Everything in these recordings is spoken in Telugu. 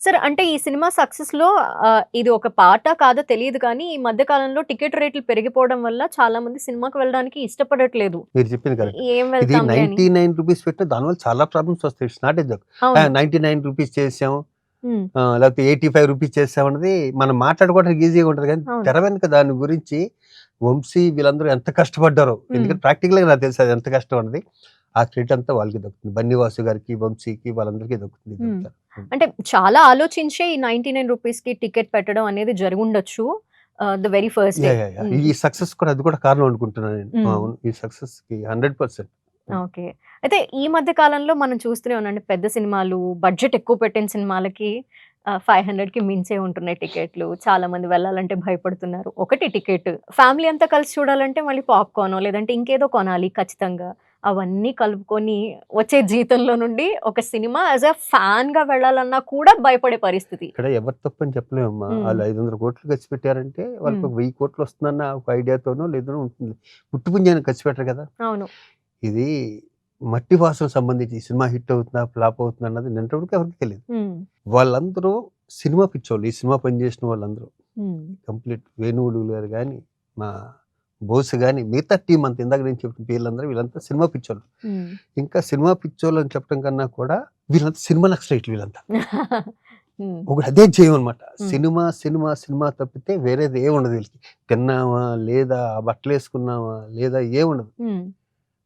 సరే అంటే ఈ సినిమా సక్సెస్లో ఆ, ఇది ఒక పాట కాదో తెలియదు కానీ ఈ మధ్య కాలంలో టికెట్ రేట్లు పెరిగిపోవడం వల్ల చాలా మంది సినిమాకి వెళ్ళడానికి ఇష్టపడట్లేదు. మీరు చెప్పింది కదా ఏం ఇది నైన్టీ నైన్ రూపీస్ పెట్టిన దానివల్ల చాలా ప్రాబ్లమ్స్ వస్తాయి. It's not a ninety nine rupees చేసాం. లేకపోతే ఎయిటీ ఫైవ్ రూపీస్ చేసాం అన్నది మనం మాట్లాడుకోవడానికి ఈజీగా ఉంటుంది కానీ. తెర వెనుక దాని గురించి వంశీ వీళ్ళందరూ ఎంత కష్టపడ్డారో. ఎందుకంటే ప్రాక్టికల్గా నాకు తెలుసు అది ఎంత కష్టం అన్నది. ఆ క్రెడిట్ అంతా వాళ్ళకి దక్కుతుంది. బన్నీవాసు గారికి వంశీకి వాళ్ళందరికీ దక్కుతుంది. అంటే చాలా ఆలోచించే ఈ నైన్టీ నైన్ రూపీస్కి టికెట్ పెట్టడం అనేది జరుగుండొచ్చు ద వెరీ ఫస్ట్. ఈ సక్సెస్ కూడా అది కూడా కారణం అనుకుంటున్నాను నేను. ఈ సక్సెస్కి హండ్రెడ్ పర్సెంట్. ఓకే. అయితే ఈ మధ్య కాలంలో మనం చూస్తూనే ఉన్నాండి పెద్ద సినిమాలు బడ్జెట్ ఎక్కువ పెట్టిన సినిమాలకి ఫైవ్ హండ్రెడ్కి మించే ఉంటున్నాయి టికెట్లు. చాలా మంది వెళ్ళాలంటే భయపడుతున్నారు. ఒకటి టికెట్. ఫ్యామిలీ అంతా కలిసి చూడాలంటే మళ్ళీ పాప్కార్న్ లేదంటే ఇంకేదో కొనాలి ఖచ్చితంగా. అవన్నీ కలుపుకొని వచ్చే జీతంలో నుండి ఒక సినిమా యాజ్ అ ఫ్యాన్గా వెళ్ళాలన్నా కూడా భయపడే పరిస్థితి. ఇక్కడ ఎవరు తప్పని చెప్పలేమమ్మా. మ్మ్. వాళ్ళు ఐదు వందల కోట్లు ఖర్చు పెట్టారంటే వాళ్ళకి. ఒక వెయ్యి కోట్లు వస్తుందన్న ఒక ఐడియాతోనో లేదనో ఉంటుంది. పుట్టుపుంజాన్ని ఖర్చు పెట్టరు కదా. అవును. ఇది మట్టి వాసన సంబంధించి సినిమా హిట్ అవుతుందా ఫ్లాప్ అవుతుందా అన్నది నిన్నటివరకు ఎవరికి తెలియదు. వాళ్ళందరూ సినిమా పిచ్చోళ్ళు ఈ సినిమా పనిచేసిన వాళ్ళందరూ. కంప్లీట్ వేణువులు గారు కానీ మా బోస్ కానీ మిగతా టీం అంతా ఇందాక నేను చెప్పిన వీళ్ళందరూ వీళ్ళంతా సినిమా పిచ్చోళ్ళు. ఇంకా సినిమా పిచ్చోళ్ళు అని చెప్పడం కన్నా కూడా వీళ్ళంతా సినిమా నక్సలైట్లు వీళ్ళంతా. ఒకటి అదే చేయం అనమాట. సినిమా సినిమా సినిమా తప్పితే వేరేది ఏ ఉండదు వీళ్ళకి. తిన్నామా లేదా? బట్టలు వేసుకున్నామా లేదా? ఏ ఉండదు. ఉమ్,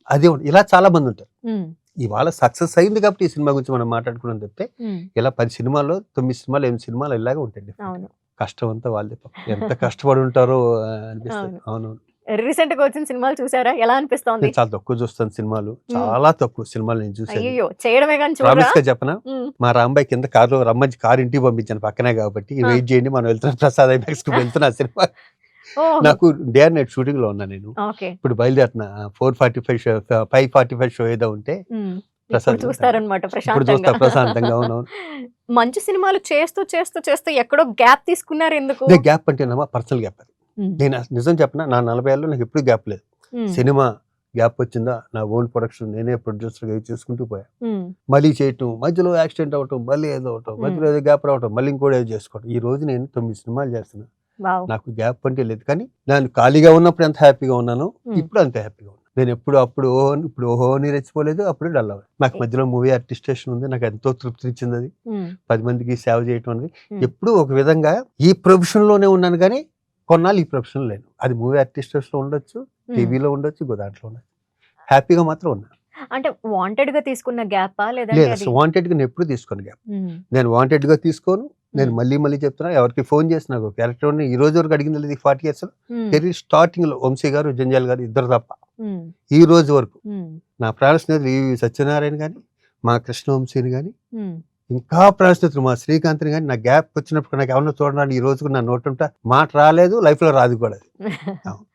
అదే ఉండదు ఇలా చాలా మంది ఉంటారు. ఇవాళ సక్సెస్ అయింది కాబట్టి ఈ సినిమా గురించి మనం మాట్లాడుకున్నాం తప్పితే. ఇలా పది సినిమాల్లో తొమ్మిది సినిమాలు ఎనిమిది సినిమాలు ఇలాగే ఉంటాయి. కష్టం అంతా వాళ్ళే పాపం. ఎంత కష్టపడి ఉంటారో అనిపిస్తుంది. అవును. రీసెంట్గా వచ్చిన సినిమాలు చూసారా? ఎలా అనిపిస్తోంది? చాలా తక్కువ చూస్తాను సినిమాలు. చాలా తక్కువ సినిమాలు నేను చూసాను అయ్యో చేయడమే కానీ ప్రామిస్గా చెప్పనా? మా రాంబాయ్ కింద కారులో రమ్మని కారు ఇంటికి పంపించాను పక్కనే కాబట్టి. వెయిట్ చేయండి మనం వెళ్తున్నాం. ప్రసాద్ ఐమాక్స్కి వెళ్తున్నా సినిమా. నాకు డే అండ్ నైట్ షూటింగ్లో ఉన్నా నేను. ఇప్పుడు బయలుదేరుతున్నా. Four forty five show five forty five show ఏదో ఉంటే ప్రశాంతంగా. ఇప్పుడు చూస్తారనమాట ఇప్పుడు చూస్తా ప్రశాంతంగా ప్రశాంతంగా అవునవును మంచి సినిమాలు చేస్తూ చేస్తూ చేస్తూ ఎక్కడో గ్యాప్ తీసుకున్నారు ఎందుకు? గ్యాప్ అంటేనమ్మా పర్సనల్ గ్యాప్ నేను నిజం చెప్పనా నా నలభై ఏళ్ళు నాకు ఎప్పుడు గ్యాప్ లేదు. సినిమా గ్యాప్ వచ్చిందా నా ఓన్ ప్రొడక్షన్ నేనే ప్రొడ్యూసర్గా చేసుకుంటూ పోయా. మళ్ళీ చేయటం మధ్యలో యాక్సిడెంట్ అవటం మళ్ళీ ఏదో అవటం. మధ్యలో ఏదో గ్యాప్ రావటం మళ్ళీ ఇంకోటి ఏదో చేసుకోవటం. ఈ రోజు నేను తొమ్మిది సినిమాలు చేస్తున్నా. నాకు గ్యాప్ అంటే లేదు కానీ నేను ఖాళీగా ఉన్నప్పుడు ఎంత హ్యాపీగా ఉన్నాను. ఇప్పుడు అంత హ్యాపీగా ఉన్నాను నేను ఎప్పుడు అప్పుడు ఓ అని- ఇప్పుడు ఓహో అని రెచ్చిపోలేదు అప్పుడు డల్ అవ్వలేదు నాకు మధ్యలో మూవీ ఆర్టిస్టేషన్ ఉంది నాకు ఎంతో తృప్తి ఇచ్చింది అది. పది మందికి సేవ చేయటం అనేది. ఎప్పుడు ఒక విధంగా ఈ ప్రొఫెషన్లోనే ఉన్నాను కానీ కొన్నాళ్ళు ఈ ప్రొఫెషన్ లేను. అది మూవీ ఆర్టిస్టర్స్లో ఉండొచ్చు. టీవీలో ఉండొచ్చు ఇంకో దాంట్లో ఉండొచ్చు. హ్యాపీగా మాత్రం ఉన్నా. అంటే వాంటెడ్గా తీసుకున్న గ్యాపా లేదు వాంటెడ్గా నేను ఎప్పుడు తీసుకోను గ్యాప్. నేను వాంటెడ్గా తీసుకోను నేను మళ్ళీ మళ్ళీ చెప్తున్నా ఎవరికి ఫోన్ చేసి నాకు క్యారెక్టర్ ఈ రోజు వరకు అడిగింది లేదు ఫార్టీ ఇయర్స్ కెరీర్ స్టార్టింగ్లో వంశీ గారు జంజాల్ గారు ఇద్దరు తప్ప. ఈ రోజు వరకు. నా ప్రాణ స్నేహితులు ఈ సత్యనారాయణ కానీ మా కృష్ణవంశీని కానీ ఉమ్. ఇంకా ప్రాణ మా శ్రీకాంత్ని కానీ నా గ్యాప్ వచ్చినప్పుడు నాకు ఎవరినో చూడడానికి ఈ రోజుకు నా నోటుంటా మాట రాలేదు లైఫ్లో రాదు కూడా